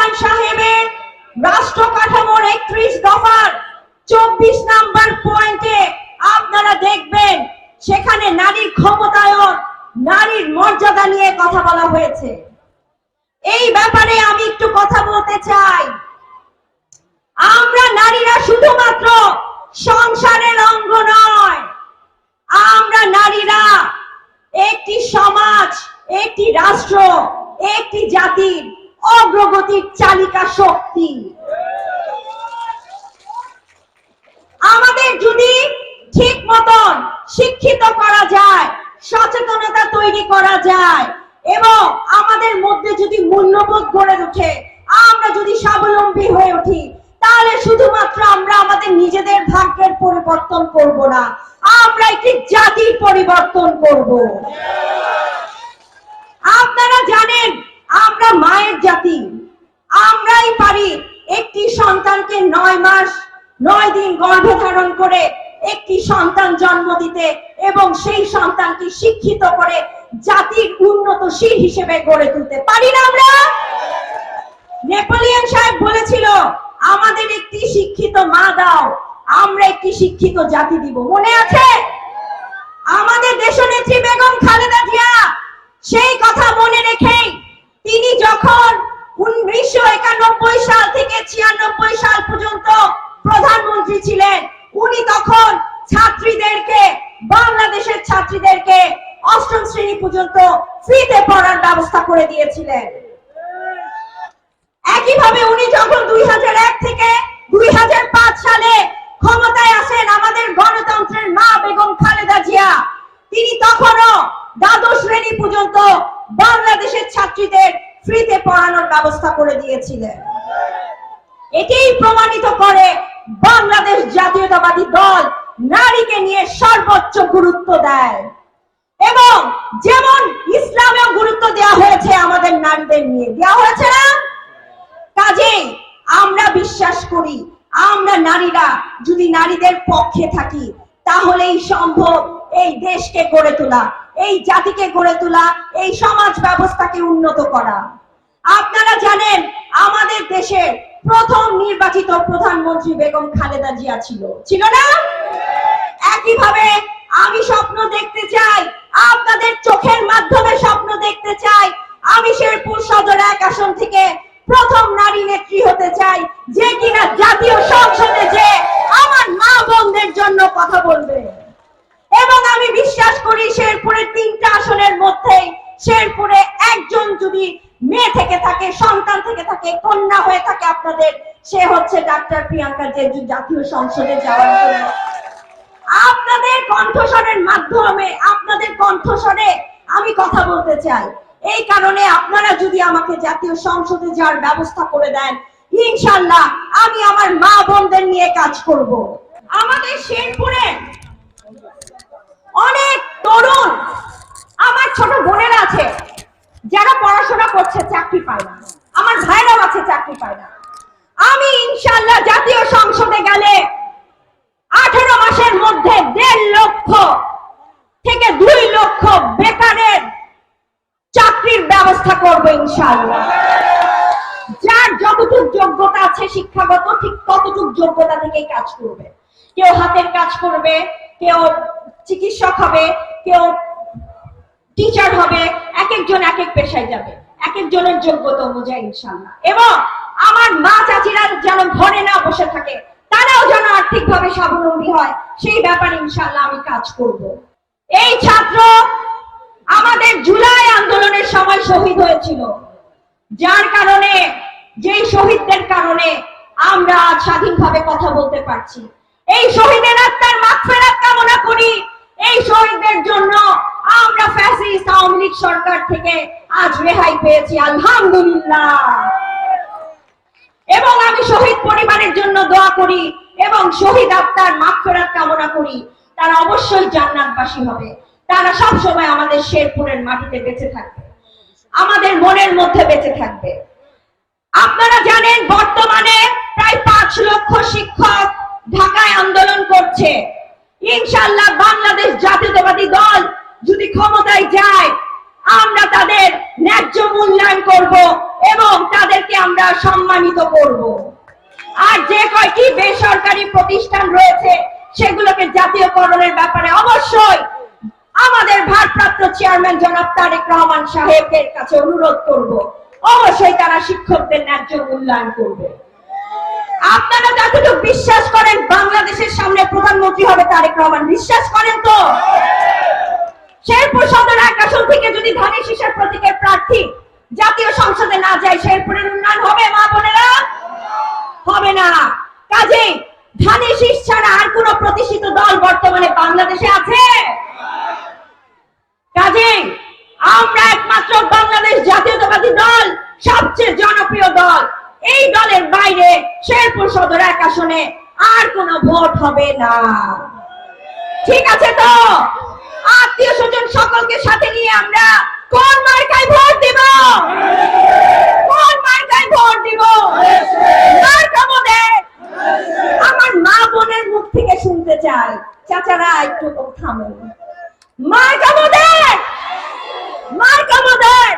রহমান সাহেবের রাষ্ট্র কাঠামোর একত্রিশ দফার চব্বিশ নাম্বার পয়েন্টে আপনারা দেখবেন সেখানে নারীর ক্ষমতায়ন, নারীর মর্যাদা নিয়ে কথা বলা হয়েছে। এই ব্যাপারে আমি একটু কথা বলতে চাই। আমরা নারীরা শুধুমাত্র সংসারের অঙ্গ নয়, আমরা নারীরা একটি সমাজ, একটি রাষ্ট্র, একটি জাতির অগ্রগতির চালিকা শক্তি। আমাদের যদি ঠিক মতন শিক্ষিত করা যায়, সচেতনতা তৈরি করা যায়, এবং আমাদের মধ্যে যদি মূল্যবোধ গড়ে ওঠে, আমরা যদি স্বাবলম্বী হয়ে উঠি, তাহলে শুধুমাত্র আমরা আমাদের নিজেদের ভাগ্যের পরিবর্তন করব না, আমরা একটি জাতির পরিবর্তন করব। আপনারা জানেন আমরা মায়ের জাতি। আমরাই পারি একটি সন্তানকে নয় মাস, নয় দিন গর্ভধারণ করে একটি সন্তান জন্ম দিতে এবং সেই সন্তানকে শিক্ষিত করে জাতির উন্নতশীল হিসেবে গড়ে তুলতে পারি না আমরা? নেপোলিয়ন সাহেব বলেছিল, আমাদের একটি শিক্ষিত মা দাও, আমরা একটি শিক্ষিত জাতি দিব। মনে আছে? আমাদের দেশনেত্রী বেগম খালেদা জিয়া সেই কথা মনে রেখেই যখন উনিশশো একানব্বই সাল থেকে ছিয়ানব্বই সাল পর্যন্ত প্রধানমন্ত্রী ছিলেন, উনি তখন ছাত্রীদেরকে, বাংলাদেশের ছাত্রীদেরকে অষ্টম শ্রেণি পর্যন্ত ফ্রিতে পড়ার ব্যবস্থা করে দিয়েছিলেন। একইভাবে উনি যখন দুই হাজার এক থেকে দুই সালে ক্ষমতায় আসেন আমাদের গণতন্ত্রের মা বেগম খালেদা জিয়া তিনি তখনও দ্বাদশ শ্রেণি পর্যন্ত বাংলাদেশের ছাত্রীদের ফ্রিতে পড়ানোর ব্যবস্থা করে দিয়েছিলেন। এটাই প্রমাণিত করে বাংলাদেশ জাতীয়তাবাদী দল নারীকে নিয়ে সর্বোচ্চ গুরুত্ব দেয়। এবং যেমন ইসলামেও গুরুত্ব দেওয়া হয়েছে আমাদের নারীদের নিয়ে। দেওয়া হয়েছে না? কাজেই আমরা বিশ্বাস করি, আমরা নারীরা যদি নারীদের পক্ষে থাকি, তাহলেই সম্ভব এই দেশকে গড়ে তোলা, এই জাতিকে গড়ে তোলা, এই সমাজ ব্যবস্থাকে উন্নত করা। আপনারা জানেন, আমাদের দেশের প্রথম নির্বাচিত প্রধানমন্ত্রী বেগম খালেদা জিয়া ছিল। ছিল না? একইভাবে আমি স্বপ্ন দেখতে চাই, আপনাদের চোখের মাধ্যমে স্বপ্ন দেখতে চাই, আমি শেরপুর সদর এক আসন থেকে প্রথম নারী নেত্রী হতে চাই, যে কিনা জাতীয় সংসদে যে আমার মা বোনদের জন্য কথা বলবে। এবং আমি বিশ্বাস করি শেরপুরের তিনটা আসনের মধ্যে শেরপুরে একজন যদি মেয়ে থেকে থাকে, সন্তান থেকে থাকে, কন্যা হয়ে থাকে আপনাদের, সে হচ্ছে ডাক্তার প্রিয়াঙ্কা যে জাতীয় সংসদে যাওয়ার জন্য। আপনাদের কণ্ঠস্বরের মাধ্যমে, আপনাদের কণ্ঠস্বরে আমি কথা বলতে চাই। এই কারণে আপনারা যদি আমাকে জাতীয় সংসদে যাওয়ার ব্যবস্থা করে দেন, ইনশাল্লাহ আমি আমার মা বোনদের নিয়ে কাজ করব। আমাদের শেরপুরে অনেক তরুণ আমার ছোট বোনেরা আছে যারা পড়াশোনা করছে, চাকরি পায় না। আমার ভাইরাও আছে, চাকরি পায় না। আমি ইনশাল্লাহ জাতীয় সংসদে গেলে আঠেরো মাসের মধ্যে দেড় লক্ষ থেকে দুই লক্ষ বেকারের চাকরির ব্যবস্থা করব ইনশাল্লাহ যার যতটুক যোগ্যতা আছে শিক্ষাগত, ঠিক ততটুক যোগ্যতা থেকেই কাজ করবে। কেউ হাতের কাজ করবে, কেউ চিকিৎসক হবে, কেউ টিচার হবে, এক একজন এক এক পেশায় যাবে। এক একজনের যোগ্যতা অনুযায়ী ইনশাল্লাহ এবং আমার মা চাচিরা যেন ঘরে না বসে থাকে, তারাও যেন আর্থিকভাবে স্বাবলম্বী হয়, সেই ব্যাপারে ইনশাল্লাহ আমি কাজ করব। এই ছাত্র আমাদের জুলাই আন্দোলনের সময় শহীদ হয়েছিল। যার কারণে, যেই শহীদদের কারণে আমরা স্বাধীনভাবে কথা বলতে পারছি। এই শহীদের আত্মার মাগফিরাত কামনা করি। এই শহীদদের জন্য আমরা আওয়ামী সরকার থেকে আজ রেহাই পেয়েছি, আলহামদুলিল্লাহ। এবং আমি শহীদ পরিবারের জন্য দোয়া করি এবং শহীদ আত্মার মাগফিরাত কামনা করি। তারা অবশ্যই জান্নাতবাসী হবে। তারা সব সময় আমাদের শেরপুরের মাটিতে বেঁচে থাকবে। আমাদের মনের মধ্যে বেঁচে থাকবে। আপনারা জানেন, বর্তমানে প্রায় পাঁচ লক্ষ শিক্ষক ঢাকায় আন্দোলন করছে। ইনশাল্লাহ বাংলাদেশ জাতীয়তাবাদী দল যদি ক্ষমতায় যায় আমরা তাদের ন্যায্য মূল্যায়ন করব এবং তাদেরকে আমরা সম্মানিত করব। আর যে কয়টি বেসরকারি প্রতিষ্ঠান রয়েছে, সেগুলোকে জাতীয়করণের ব্যাপারে অবশ্যই আমাদের ভারপ্রাপ্ত চেয়ারম্যান জনাব তারেক রহমান সাহেবের কাছে অনুরোধ করব। অবশ্যই তারা শিক্ষকদের ন্যায্য মূল্যায়ন করবে। আপনারা যতটুকু বিশ্বাস করেন, বাংলাদেশের সামনে প্রধানমন্ত্রী হবে তারেক রহমান। বিশ্বাস করেন তো? শেরপুর সদর এক যদি ধানের প্রতীকের প্রার্থী জাতীয় সংসদে না যায় শেরপুরের উন্নয়ন হবে মা বোনেরা? হবে না। কাজে ধানের ছাড়া আর কোন প্রতিষ্ঠিত দল বর্তমানে বাংলাদেশে আছে? কাজে আমরা একমাত্র বাংলাদেশ জাতীয়তাবাদী দল, সবচেয়ে জনপ্রিয় দল। এই দলের বাইরে শেরপুর সদর এক আসনে আর কোনো ভোট হবে না। ঠিক আছে তো? আত্মীয় স্বজন সকলকে সাথে নিয়ে আমরা কোন মার্কায় ভোট দিব? কোন মার্কায় ভোট দিব? মার্কা আমার মা বোনের মুখ থেকে শুনতে চাই। চাচারা, একটু থামেন। মার্কা মোদের মার্কা মোদের